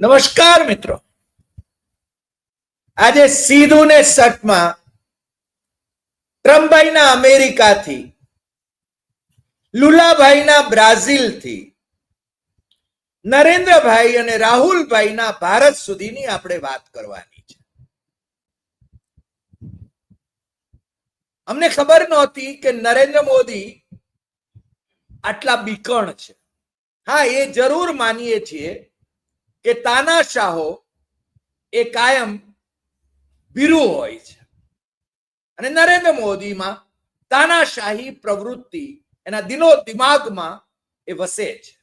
નમસ્કાર મિત્રો. આજે સીધું ને સટમાં ટ્રમ્પભાઈના અમેરિકાથી, લુલાભાઈના બ્રાઝિલથી, નરેન્દ્રભાઈ અને રાહુલભાઈના ભારત સુધીની આપણે વાત કરવાની છે. અમને ખબર નહોતી કે નરેન્દ્ર મોદી આટલા બીકણ છે. હા, એ જરૂર માનીએ છીએ કે તાનાશાહો એ કાયમ ભીરુ હોય છે. અને નરેન્દ્ર મોદીમાં તાનાશાહી પ્રવૃત્તિ એના દિલો દિમાગમાં એ વસે છે.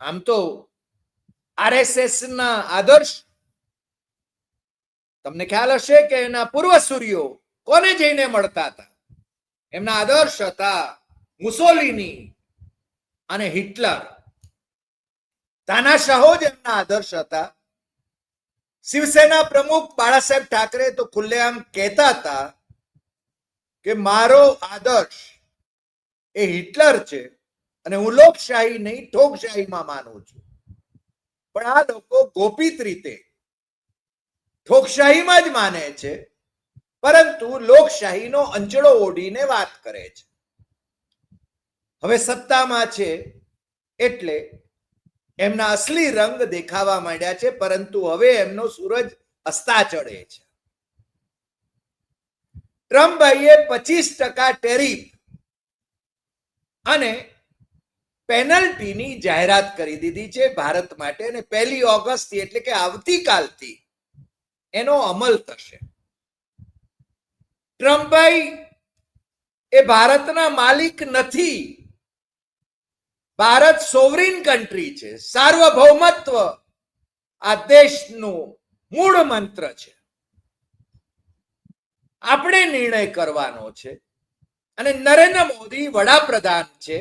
આમ તો આરએસએસ ના આદર્શ તમને ખ્યાલ હશે કે એના પૂર્વસૂરીઓ કોને જઈને મળતા હતા? એમના આદર્શ હતા મુસોલિની અને હિટલર. તાનાશાહો જ એમના આદર્શ હતા. શિવસેના પ્રમુખ બાળાસાહેબ ઠાકરે તો ખુલ્લેઆમ કહેતા હતા કે મારો આદર્શ એ હિટલર છે અને હું લોકશાહી નહીં, ઠોકશાહીમાં માનું છું. પણ આ લોકો ગોપિત રીતે ઠોકશાહીમાં જ માને છે, પરંતુ લોકશાહીનો અંચળો ઓઢીને વાત કરે છે. હવે સત્તામાં છે એટલે એમના અસલી રંગ દેખાવા માંડ્યા છે, પરંતુ હવે એમનો સૂરજ અસ્તા ચડે છે. ટ્રમ્પભાઈએ પચીસ ટકા ટેરિફ અને પેનલ્ટીની જાહેરાત કરી દીધી છે ભારત માટે અને પહેલી ઓગસ્ટ એટલે કે આવતીકાલથી એનો અમલ થશે. ટ્રમ્પભાઈ એ ભારતના માલિક નથી. ભારત સોવરીન કન્ટ્રી છે. સાર્વભૌમત્વ આ દેશનું મૂળ મંત્ર છે. આપણે નિર્ણય કરવાનો છે અને નરેન્દ્ર મોદી વડાપ્રધાન છે.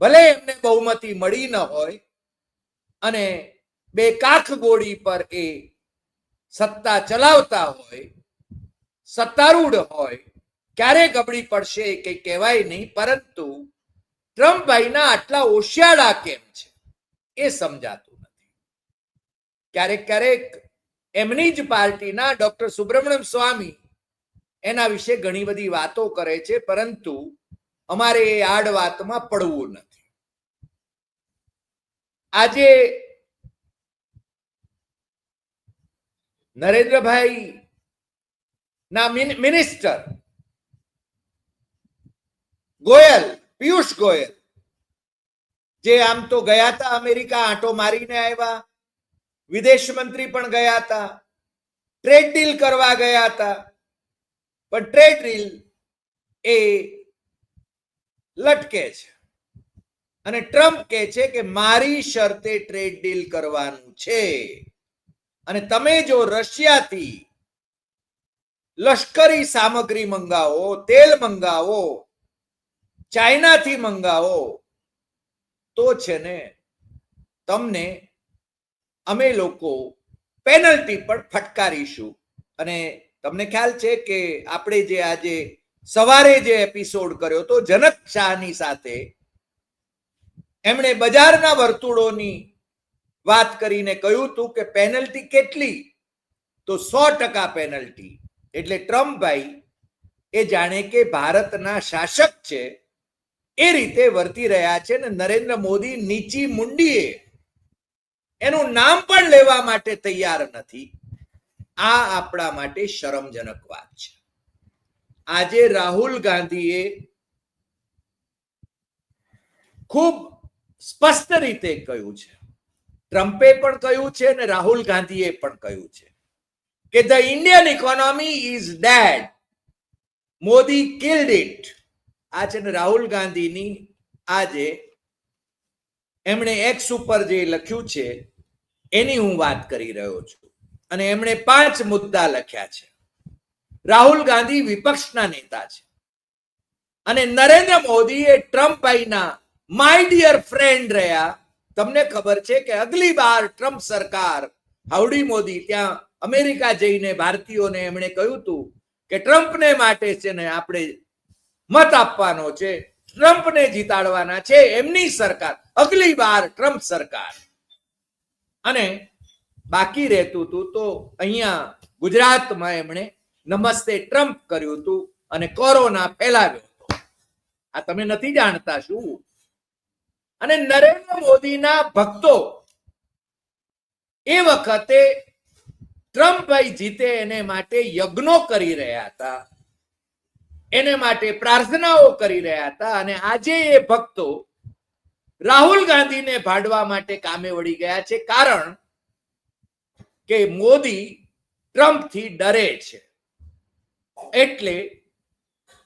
ભલે એમને બહુમતી મળી ન હોય અને બે કાખ ગોળી પર એ સત્તા ચલાવતા હોય, સત્તારૂઢ હોય ક્યારે ગબડી પડશે કઈ કહેવાય નહીં, પરંતુ ટ્રમ્પભાઈના આટલા ઓશિયાળા કેમ છે? એ સમજાતું નથી. ક્યારેક ક્યારેક એમની જ પાર્ટીના ડોક્ટર સુબ્રમણ્યમ સ્વામી એના વિશે ઘણી બધી વાતો કરે છે, પરંતુ અમારે એ આડ વાતમાં પડવું નથી. આજે નરેન્દ્રભાઈ ના મિનિસ્ટર ગોયલ પિયુષ ગોયલ, જે આમ તો ગયા હતા અમેરિકા, આંટો મારીને આવ્યા વિદેશ મંત્રી પણ ગયા હતા ટ્રેડ ડીલ કરવા ગયા હતા પણ ટ્રેડ ડીલ એ લટકે છે. અને ટ્રમ્પ કહે છે કે મારી શરતે ટ્રેડ ડીલ કરવાનું છે. અને તમે જો રશિયાથી લશ્કરી સામગ્રી મંગાવો, તેલ મંગાવો ચાઇનાથી મંગાવો, તો છે ને તમને અમે લોકો પેનલ્ટી પણ ફટકારીશું. અને તમને ખ્યાલ છે કે આપણે જે આજે સવારે જે એપિસોડ કર્યો તો જનક શાહની સાથે એમણે બજારના વર્તુળોની વાત કરીને કહ્યું હતું કે પેનલ્ટી કેટલી? તો સો ટકા પેનલ્ટી. એટલે ટ્રમ્પભાઈ એ જાણે કે ભારતના શાસક છે. એ રીતે વર્તી રહ્યા છે ને નરેન્દ્ર મોદી નીચી મુંડીએ. એનું નામ પણ લેવા માટે તૈયાર નથી. આ આપણા માટે શરમજનક વાત છે. આજે રાહુલ ગાંધીએ ખૂબ સ્પષ્ટ રીતે કહ્યું છે. ટ્રમ્પે પણ કહ્યું છે અને રાહુલ ગાંધીએ પણ કહ્યું છે કે the Indian economy is dead. Modi killed it. આ છે ને રાહુલ ગાંધીની આજે એમણે એક્સ ઉપર જે લખ્યું છે, એની હું વાત કરી રહ્યો છું. અને એમણે પાંચ મુદ્દા લખ્યા છે. રાહુલ ગાંધી વિપક્ષના નેતા છે. અને નરેન્દ્ર મોદી એ ટ્રમ્પ ભાઈના માય ડિયર ફ્રેન્ડ રહ્યા. તમને ખબર છે કે અગલી બાર ટ્રમ્પ સરકાર હાવડી મોદી, ત્યાં અમેરિકા જઈને ભારતીયોને એમણે કહ્યું હતું કે ટ્રમ્પને માટે છે ને આપણે મત આપવાનો છે, ટ્રમ્પને જીતાડવાના છે, એમની સરકાર. અગલી બાર ટ્રમ્પ સરકાર. અને બાકી રહેતું હતું તો અહીંયા ગુજરાતમાં એમણે નમસ્તે ટ્રમ્પ કર્યું હતું અને કોરોના ફેલાવ્યો હતો. આ તમે નથી જાણતા શું? અને નરેન્દ્ર મોદીના ભક્તો એ વખતે ટ્રમ્પભાઈ જીતે એને માટે યજ્ઞો કરી રહ્યા હતા. એને માટે પ્રાર્થનાઓ કરી રહ્યા હતા અને આજે એ ભક્તો રાહુલ ગાંધીને ભાડવા માટે કામે વળી ગયા છે કારણ કે મોદી ટ્રમ્પથી ડરે છે. એટલે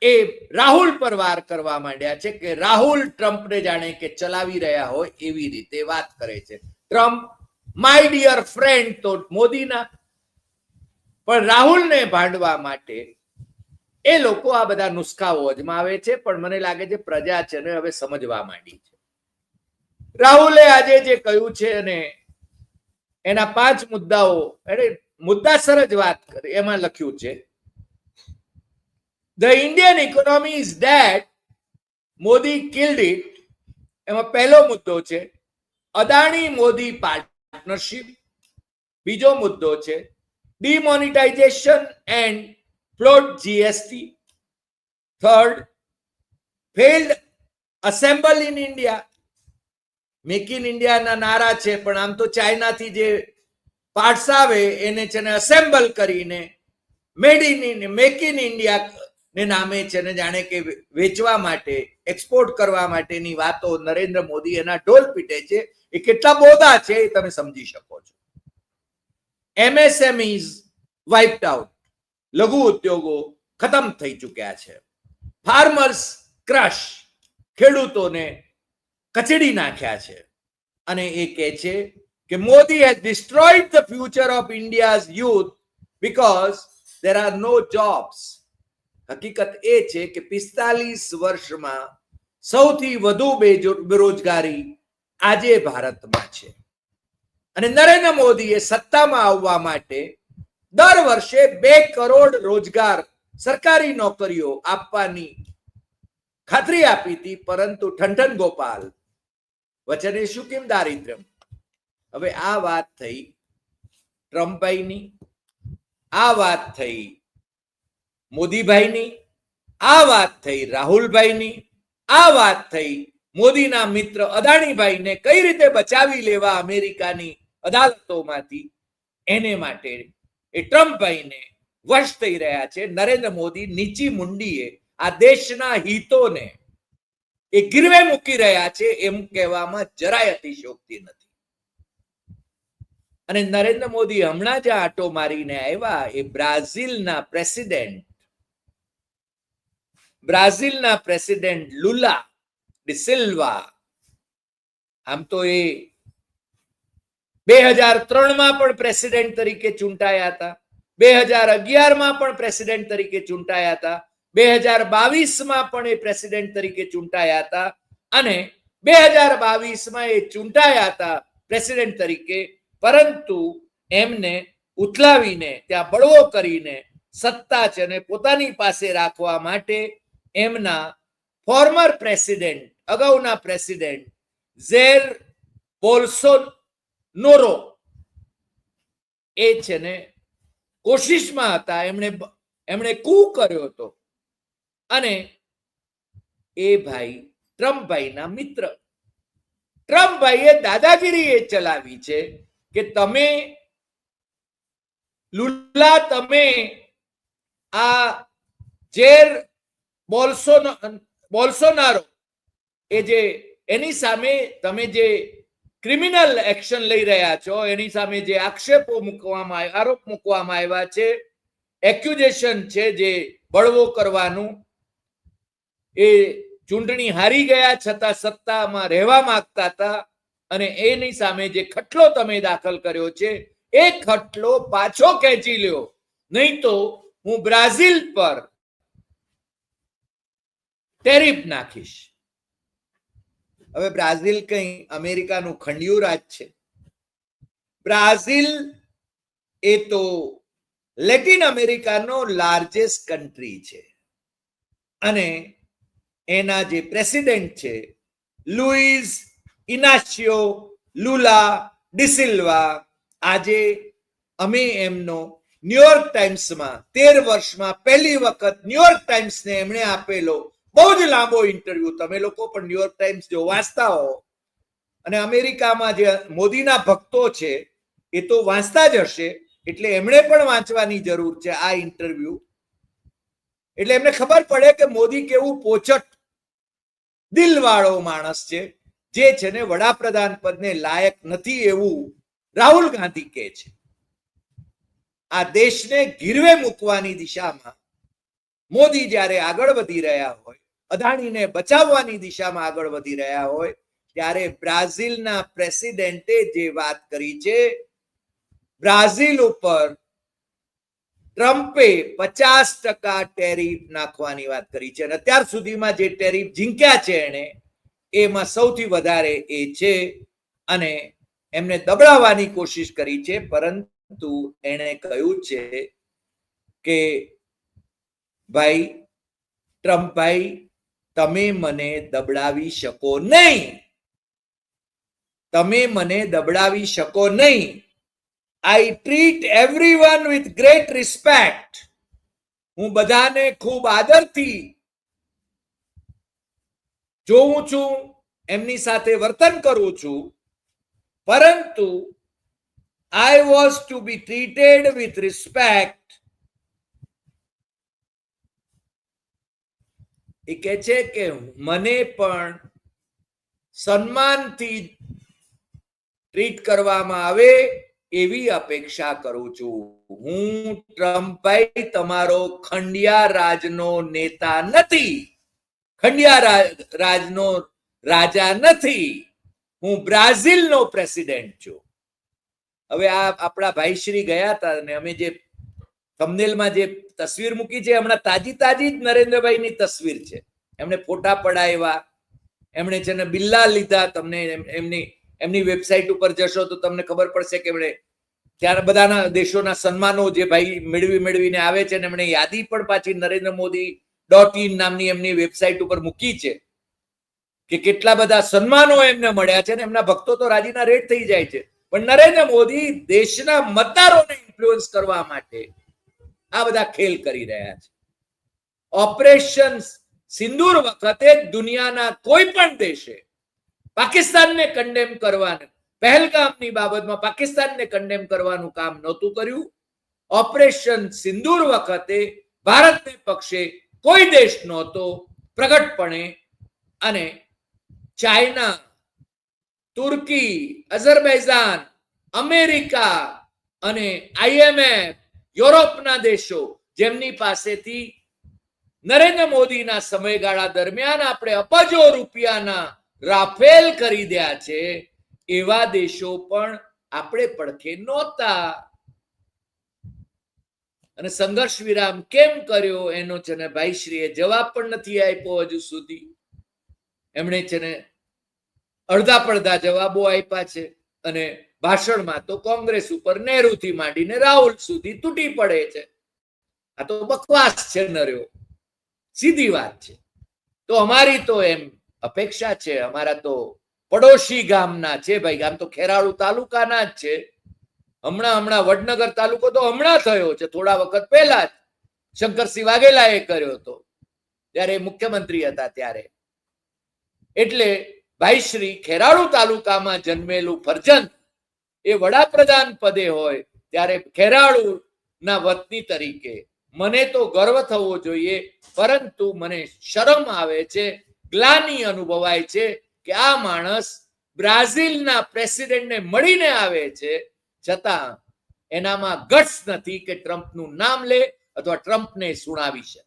એ રાહુલ પર વાર કરવા માંડ્યા છે કે રાહુલ ટ્રમ્પને જાણે કે ચલાવી રહ્યા હોય એવી રીતે વાત કરે છે. ટ્રમ્પ માય ડિયર ફ્રેન્ડ તો મોદીના. પણ રાહુલને ભાંડવા માટે એ લોકો આ બધા નુસ્ખાઓ અજમાવે છે, પણ મને લાગે છે પ્રજા છે ને હવે સમજવા માંડી છે. રાહુલે આજે જે કહ્યું છે અને એના પાંચ મુદ્દાઓ એટલે મુદ્દાસર જ વાત કરી, એમાં લખ્યું છે. The Indian economy is dead Modi killed it એમાં પહેલો મુદ્દો છે, અદાણી મોદી પાર્ટનરશિપ બીજો મુદ્દો છે demonetisation and flawed GST third failed assemble in India make in ઇન્ડિયાના નારા છે, પણ આમ તો ચાઇનાથી જે પાર્ટસ આવે, એને છે ને અસેમ્બલ કરીને made in make in India ને નામે છે ને જાણે કે વેચવા માટે એક્સપોર્ટ કરવા માટેની વાતો નરેન્દ્ર મોદી એના ઢોલ પીટે છે. એ કેટલા બોધા છે એ તમે સમજી શકો છો. એમએસએમઈઝ વાઇપ્ડ આઉટ લઘુ ઉદ્યોગો ખતમ થઈ ચૂક્યા છે. ફાર્મર્સ ક્રશ ખેડૂતોને કચડી નાખ્યા છે. અને એ કહે છે કે Modi has destroyed the future of India's youth because there are no jobs હકીકત એ છે કે પિસ્તાલીસ વર્ષમાં સૌથી વધુ બેરોજગારી આજે ભારતમાં છે. અને નરેન્દ્ર મોદીએ સત્તામાં આવવા માટે દર વર્ષે બે કરોડ રોજગાર સરકારી નોકરીઓ આપવાની ખાતરી આપી હતી, પરંતુ ઠંઠન ગોપાલ, વચને શું કેમ દારિદ્ર્યમ હવે આ વાત થઈ ટ્રમ્પભાઈની, આ વાત થઈ મોદીભાઈની, આ વાત થઈ રાહુલભાઈની, આ વાત થઈ મોદીના મિત્ર અદાણીભાઈને કઈ રીતે બચાવી લેવા અમેરિકાની અદાલતોમાંથી? એને માટે એ ટ્રમ્પભાઈને વશ થઈ રહ્યા છે. નરેન્દ્ર મોદી નીચી મુંડીએ, આ દેશના હિતોને એ ગીરવે મૂકી રહ્યા છે એમ કહેવામાં જરાય અતિશયોક્તિ નથી. અને નરેન્દ્ર મોદી હમણાં જ આટો મારીને આવ્યા એ બ્રાઝિલના પ્રેસિડેન્ટ બ્રાઝિલના પ્રેસિડેન્ટ લુલા ડિસિલ્વા આમ તો એ બે હજાર ત્રણમાં પણ પ્રેસિડેન્ટ તરીકે ચૂંટાયા હતા. બે હજાર અગિયારમાં પણ પ્રેસિડેન્ટ તરીકે ચૂંટાયા હતા. બે હજાર બાવીસમાં પણ એ પ્રેસિડેન્ટ તરીકે ચૂંટાયા હતા. અને બે હજાર બાવીસમાં એ ચૂંટાયા હતા પ્રેસિડેન્ટ તરીકે. પરંતુ એમને ઉથલાવીને, ત્યાં બળવો કરીને સત્તા છે અને પોતાની પાસે રાખવા માટે એમના ફોર્મર પ્રેસિડેન્ટ અગાઉના પ્રેસિડેન્ટ ઝેર બોલ્સો નોરો. એ છે ને કોશિશમાં હતા, એમણે એમણે કુ કર્યો હતો. અને એ ભાઈ ટ્રમ્પભાઈના મિત્ર. ટ્રમ્પભાઈએ દાદાગીરી એ ચલાવી છે કે તમે લુલા તમે આ જેર બોલસો બોલ્સોનારો, એ જે, એની સામે તમે જે ક્રિમિનલ એક્શન લઈ રહ્યા છો. એની સામે જે આક્ષેપો મૂકવામાં આરોપ મૂકવામાં આવ્યા છે, એક્યુઝેશન છે જે બળવો કરવાનું. એ ચૂંટણી હારી ગયા છતાં સત્તામાં રહેવા માંગતા હતા અને એની સામે જે ખટલો તમે દાખલ કર્યો છે, એ ખટલો પાછો ખેંચી લ્યો. નહીં તો હું બ્રાઝિલ પર ટેરિફ નાખીશ. હવે બ્રાઝિલ કઈ અમેરિકાનું ખંડિયું રાજ છે. બ્રાઝિલ એ તો લેટિન અમેરિકાનો લાર્જેસ્ટ કન્ટ્રી છે. અને એના જે પ્રેસિડેન્ટ છે લુઈઝ ઇનાશિયો લુલા ડિસિલ્વા આજે અમે એમનો ન્યુયોર્ક ટાઈમ્સમાં તેર વર્ષમાં પહેલી વખત ન્યુયોર્ક ટાઈમ્સને એમણે આપેલો બહુ જ લાંબો ઇન્ટરવ્યુ તમે લોકો પણ ન્યુયોર્ક ટાઈમ્સ જો વાંચતા હો, અને અમેરિકામાં જે મોદીના ભક્તો છે, એ તો વાંચતા જ હશે, એટલે એમણે પણ વાંચવાની જરૂર છે આ ઇન્ટરવ્યુ એટલે એમને ખબર પડે કે મોદી કેવું પોચટ દિલવાળો માણસ છે, જે છે ને વડાપ્રધાન પદને લાયક નથી એવું રાહુલ ગાંધી કહે છે. આ દેશને ગીરવે મૂકવાની દિશામાં મોદી જ્યારે આગળ વધી રહ્યા હોય અદાણીને બચાવવાની દિશામાં આગળ વધી રહ્યા હોય, ત્યારે બ્રાઝિલના પ્રેસિડેન્ટે જે વાત કરી છે, બ્રાઝિલ ઉપર ટ્રમ્પે પચાસ ટકા ટેરિફ નાખવાની વાત કરી છે. અને અત્યાર સુધીમાં જે ટેરિફ ઝીંક્યા છે એને એમાં સૌથી વધારે એ છે અને એમને દબડાવવાની કોશિશ કરી છે, પરંતુ એણે કહ્યું છે કે, ભાઈ ટ્રમ્પભાઈ તમે મને દબડાવી શકો નહીં. તમે મને દબડાવી શકો નહીં. I treat everyone with great respect હું બધાને ખૂબ આદરથી જોઉં છું, એમની સાથે વર્તન કરું છું. પરંતુ I was to be treated with respect એ કહે છે કે મને પણ સન્માનથી ટ્રીટ કરવામાં આવે એવી અપેક્ષા કરું છું. હું ટ્રમ્પભાઈ તમારો ખંડિયા રાજનો નેતા નથી. ખંડિયા રાજનો રાજા નથી. હું બ્રાઝિલનો પ્રેસિડેન્ટ છું. હવે આ આપણા ભાઈશ્રી ગયા હતા અને અમે જે થંબનેલમાં જે તસવીર મૂકી છે હમણાં તાજી તાજી જ નરેન્દ્રભાઈની તસવીર છે. એમણે ફોટા પડાવ્યા, એમણે છે ને બિલ્લા લીધા તમને એમની એમની વેબસાઇટ ઉપર જશો તો તમને ખબર પડશે કે એમણે ત્યારે, બધાના દેશોના સન્માનો જે ભાઈ મેળવી મેળવીને આવે છે ને એમણે યાદી પણ પાછી નરેન્દ્ર મોદી ડોટ ઇન નામની એમની વેબસાઇટ ઉપર મૂકી છે કે કેટલા બધા સન્માનો એમને મળ્યા છે ને એમના ભક્તો તો રાજીના રેટ થઈ જાય છે. પણ નરેન્દ્ર મોદી દેશના મતદારોને ઇન્ફ્લુઅન્સ કરવા માટે આ બધા ખેલ કરી રહ્યા છે. ઓપરેશન સિંદૂર વખતે દુનિયાના કોઈ પણ દેશે પાકિસ્તાનને કન્ડેમ કરવાને, પહેલગામની બાબતમાં પાકિસ્તાનને કન્ડેમ કરવાનું કામ નહોતું કર્યું. ઓપરેશન સિંદૂર વખતે ભારતને પક્ષે કોઈ દેશ નહોતો પ્રગટપણે અને ચાઇના, તુર્કી, અઝરબૈજાન, અમેરિકા અને આઈએમએફ યુરોપના દેશો જેમની પાસેથી નરેન્દ્ર મોદીના સમયગાળા દરમિયાન આપણે અબજો રૂપિયાના રાફેલ કરી દયા છે, એવા દેશો પણ આપણે પડખે નહોતા. અને સંઘર્ષ વિરામ કેમ કર્યો? એનો છે ને ભાઈશ્રીએ જવાબ પણ નથી આપ્યો હજુ સુધી. એમણે છે ને અડધા પડધા જવાબો આપ્યા છે અને ભાષણમાં તો કોંગ્રેસ ઉપરથી માંડીને રાહુલ સુધી તૂટી પડે છે. આ તો બકવાસ છે નર્યો. સીધી વાત છે. તો અમારી તો એમ અપેક્ષા છે, અમારા તો પડોશી ગામના છે ભાઈ, ગામ તો ખેરાળુ તાલુકાના જ છે. હમણાં હમણાં વડનગર તાલુકો તો હમણાં થયો છે, થોડા વખત પહેલા જ શંકરસિંહ વાઘેલા એ કર્યો હતો. ત્યારે મુખ્યમંત્રી હતા ત્યારે. એટલે ભાઈશ્રી ખેરાળુ તાલુકામાં જન્મેલું ફરજંદ એ વડાપ્રધાન પદે હોય, ત્યારે ખેરાળુ ના વતની તરીકે મને તો ગર્વ થવો જોઈએ, પરંતુ મને શરમ આવે છે, ગ્લાની અનુભવાય છે કે આ માણસ બ્રાઝિલના પ્રેસિડેન્ટને મળીને આવે છે, છતાં એનામાં ગટ્સ નથી કે ટ્રમ્પનું નામ લે અથવા ટ્રમ્પને સુણાવી શકે.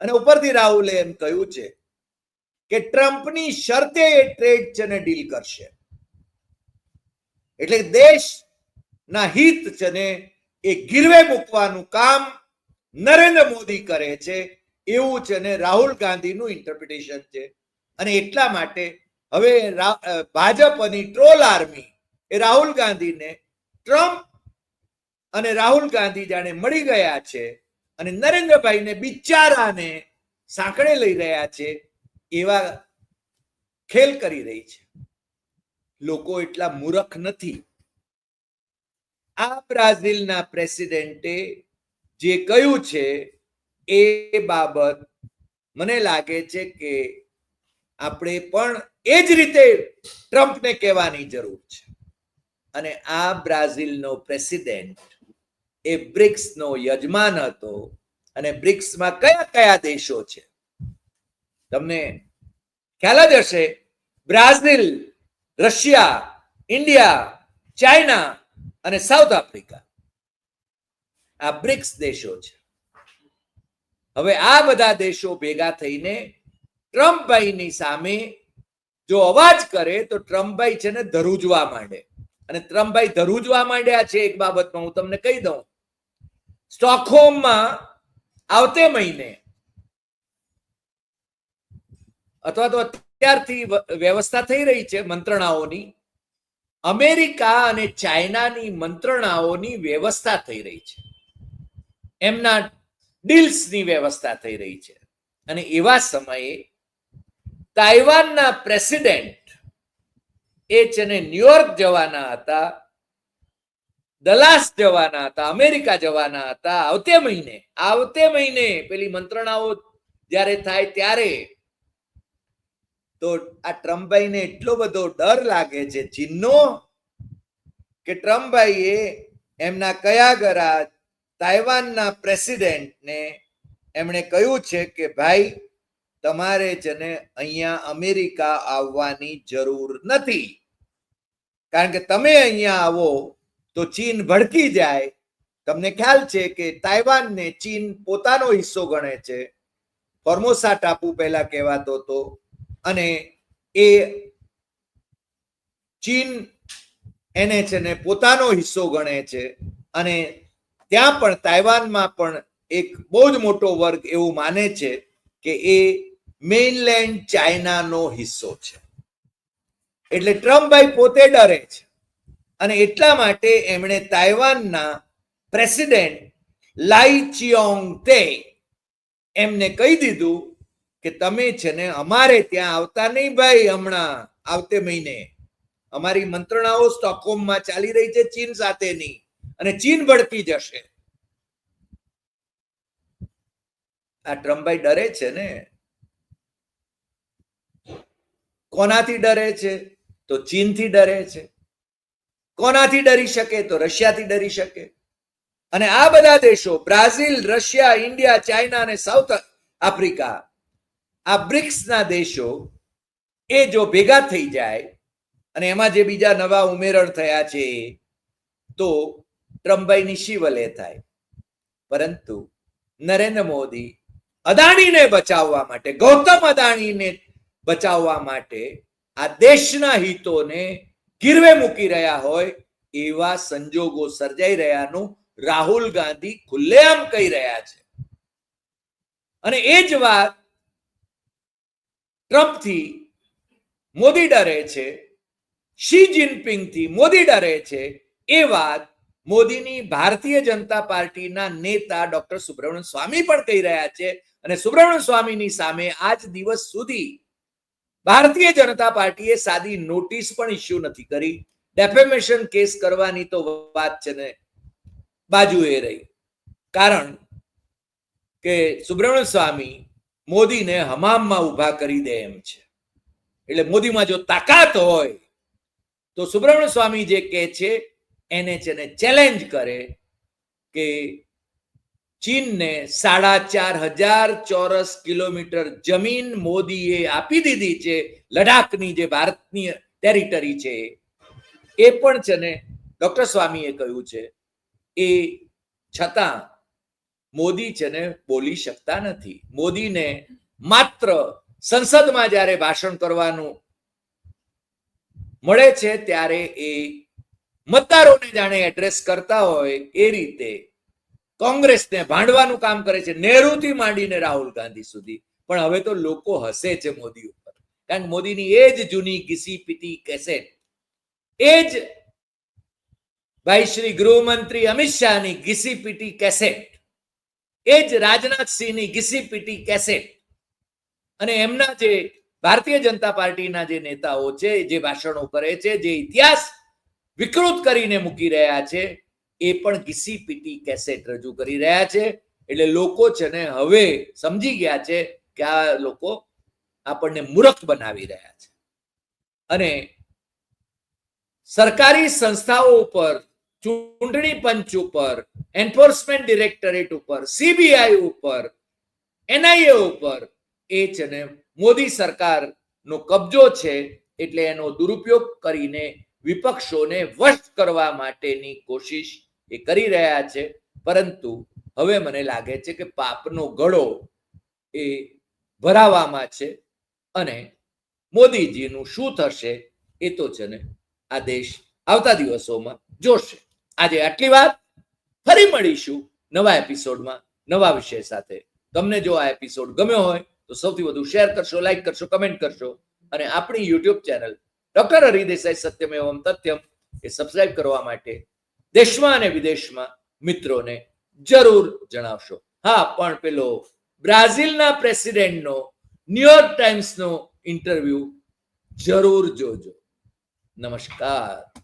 અને ઉપરથી રાહુલે એમ કહ્યું છે કે ટ્રમ્પની શરતે એ ટ્રેડ છે ને ડીલ કરશે. એટલે દેશના હિત છે ને એ ગીરવે મૂકવાનું કામ નરેન્દ્ર મોદી કરે છે, એવું છે ને રાહુલ ગાંધીનું ઇન્ટરપ્રિટેશન છે. અને એટલા માટે હવે ભાજપની ટ્રોલ આર્મી એ રાહુલ ગાંધીને ટ્રમ્પ અને રાહુલ ગાંધી જાણે મળી ગયા છે અને નરેન્દ્રભાઈને બિચારાને સાંકળે લઈ રહ્યા છે એવા ખેલ કરી રહી છે. લોકો એટલા મૂર્ખ નથી. આ બ્રાઝિલના પ્રેસિડેન્ટે જે કહ્યું છે, એ બાબત મને લાગે છે કે આપણે પણ એ જ રીતે ટ્રમ્પને કહેવાની જરૂર છે. અને આ બ્રાઝિલનો પ્રેસિડેન્ટ એ બ્રિક્સનો યજમાન હતો અને બ્રિક્સમાં કયા કયા દેશો છે? તમને ખ્યાલ જ હશે, બ્રાઝિલ રશિયા, ઇન્ડિયા, ચાઇના અને સાઉથ આફ્રિકા. આ બ્રિક્સ દેશો છે. હવે આ બધા દેશો ભેગા થઈને ટ્રમ્પભાઈની સામે જો અવાજ કરે તો ટ્રમ્પભાઈ છે ને ધરૂજવા માંડે. અને ટ્રમ્પભાઈ ધરૂજવા માંડ્યા છે એક બાબતમાં હું તમને કહી દઉં. સ્ટોકહોમમાં આવતે મહિને અથવા તો અત્યારથી વ્યવસ્થા થઈ રહી છે મંત્રણાઓની. અમેરિકા અને ચાઇનાની મંત્રણાઓની વ્યવસ્થા થઈ રહી છે. એમના ડીલ્સની વ્યવસ્થા થઈ રહી છે. અને એવા સમયે તાઇવાનના પ્રેસિડેન્ટ એ છે ને ન્યુયોર્ક જવાના હતા, દલાસ જવાના હતા, અમેરિકા જવાના હતા. આવતે મહિને આવતે મહિને પેલી મંત્રણાઓ જ્યારે થાય ત્યારે તો આ ટ્રમ્પભાઈને એટલો બધો ડર લાગે છે ચીનનો કે ટ્રમ્પભાઈએ એમના કયા ગરા તાઇવાનના પ્રેસિડેન્ટને એમણે કહ્યું છે કે, ભાઈ, તમારે જને અહીંયા અમેરિકા આવવાની જરૂર નથી. કારણ કે તમે અહીંયા આવો તો ચીન ભડકી જાય. તમને ખ્યાલ છે કે તાઇવાનને ચીન પોતાનો હિસ્સો ગણે છે. ફોર્મોસા ટાપુ પહેલા કહેવાતો હતો. અને એ ચીન એને છે ને પોતાનો હિસ્સો ગણે છે. અને ત્યાં પણ તાઇવાનમાં પણ એક બહુ જ મોટો વર્ગ એવું માને છે કે એ મેઇનલેન્ડ ચાઇનાનો હિસ્સો છે. એટલે ટ્રમ્પભાઈ પોતે ડરે છે. અને એટલા માટે એમણે તાઇવાનના પ્રેસિડેન્ટ લાઈ ચિયોંગ તે એમને કહી દીધું કે તમે છે ને અમારે ત્યાં આવતા નહીં ભાઈ હમણાં, આવતે મહિને. અમારી મંત્રણાઓ સ્ટોકહોમમાં ચાલી રહી છે ચીન સાથેની અને ચીન ભડકી જશે. આ ટ્રમ્પભાઈ ડરે છે ને? કોનાથી ડરે છે? તો ચીનથી ડરે છે. કોનાથી ડરી શકે? તો રશિયાથી ડરી શકે. અને આ બધા દેશો, બ્રાઝિલ, રશિયા, ઇન્ડિયા, ચાઇના અને સાઉથ આફ્રિકા આ બ્રિક્સના દેશો એ જો ભેગા થઈ જાય અને એમાં જે બીજા નવા ઉમેરણ થયા છે, તો ટ્રમ્પભાઈની શિવલે થાય. પરંતુ નરેન્દ્ર મોદી અદાણીને બચાવવા માટે, ગૌતમ અદાણીને બચાવવા માટે આ દેશના હિતોને ગીરવે મૂકી રહ્યા હોય એવા સંજોગો સર્જાઈ રહ્યાનું રાહુલ ગાંધી ખુલ્લેઆમ કહી રહ્યા છે. અને એ જ વાત ટ્રમ્પથી મોદી ડરે છે, શી જિનપિંગથી મોદી ડરે છે, એ વાત મોદીની ભારતીય જનતા પાર્ટીના નેતા ડોક્ટર સુબ્રમણ્યમ સ્વામી પણ કહી રહ્યા છે અને સુબ્રમણ્યમ સ્વામીની સામે આજ દિવસ સુધી ભારતીય જનતા પાર્ટીએ સાદી નોટિસ પણ ઇસ્યુ નથી કરી. ડેફેમેશન કેસ કરવાની તો વાત છે ને બાજુ એ રહી. કારણ કે સુબ્રમણ્ય સ્વામી મોદીને હમામમાં ઊભા કરી દે એમ છે. એટલે મોદીમાં જો તાકાત હોય, તો સુબ્રમણ્ય સ્વામી જે કહે છે, એને છે ચેલેન્જ કરે કે ચીનને સાડા ચાર હજાર ચોરસ કિલોમીટર જમીન મોદીએ આપી દીધી છે, લડાખની જે ભારતની ટેરિટરી છે, એ પણ છે ને ડોક્ટર સ્વામીએ કહ્યું છે. એ છતાં મોદી બોલી શકતા નથી. મોદીને માત્ર સંસદમાં જ્યારે ભાષણ કરવાનું મળે છે, ત્યારે એ મતદારોને જાણે એડ્રેસ કરતા હોય એ રીતે કોંગ્રેસને ભાંડવાનું કામ કરે છે, નહેરુથી માંડીને રાહુલ ગાંધી સુધી. પણ હવે તો લોકો હસે છે મોદી ઉપર. કારણ કે મોદીની એ જ જૂની ઘીસી પીતી કેસેટ, એ જ ભાઈ શ્રી ગૃહમંત્રી અમિત શાહની ઘીસી પીટી કેસેટ એ જ રાજનાથસિંહની ઘીસી પીટી કેસેટ. અને એમના જે ભારતીય જનતા પાર્ટીના જે નેતાઓ છે, જે ભાષણો કરે છે, જે ઇતિહાસ વિકૃત કરીને મૂકી રહ્યા છે, એ પણ ઘીસી પીટી કેસેટ રજૂ કરી રહ્યા છે. એટલે લોકો છે ને હવે સમજી ગયા છે કે આ લોકો આપણને મૂર્ખ બનાવી રહ્યા છે. અને સરકારી સંસ્થાઓ ઉપર ચૂંટણી પંચ ઉપર એન્ફોર્સમેન્ટ ડિરેક્ટરેટ ઉપર સીબીઆઈ ઉપર એનઆઈએ ઉપર એ છે ને મોદી સરકારનો કબજો છે એટલે એનો દુરુપયોગ કરીને વિપક્ષોને વશ કરવા માટેની કોશિશ એ કરી રહ્યા છે. પરંતુ હવે મને લાગે છે કે પાપનો ગળો એ ભરાવામાં છે અને મોદીજીનું શું થશે એ તો છે ને આ દેશ આવતા દિવસોમાં જોશે. આજે આટલી વાત. ફરી મળીશું નવા એપિસોડમાં, નવા વિષય સાથે. તમને જો આ એપિસોડ ગમ્યો હોય, તો સૌથી વધુ શેર કરશો, લાઈક કરશો, કમેન્ટ કરશો. અને આપણી YouTube channel doctor Hari Desai Satyam એવમ તથ્યમ એ સબસ્ક્રાઇબ કરવા માટે દેશમાં અને વિદેશમાં મિત્રોને જરૂર જણાવશો. હા, પણ પેલો બ્રાઝિલના પ્રેસિડેન્ટનો ન્યુયોર્ક ટાઈમ્સનો ઇન્ટરવ્યુ જરૂર જોજો. નમસ્કાર.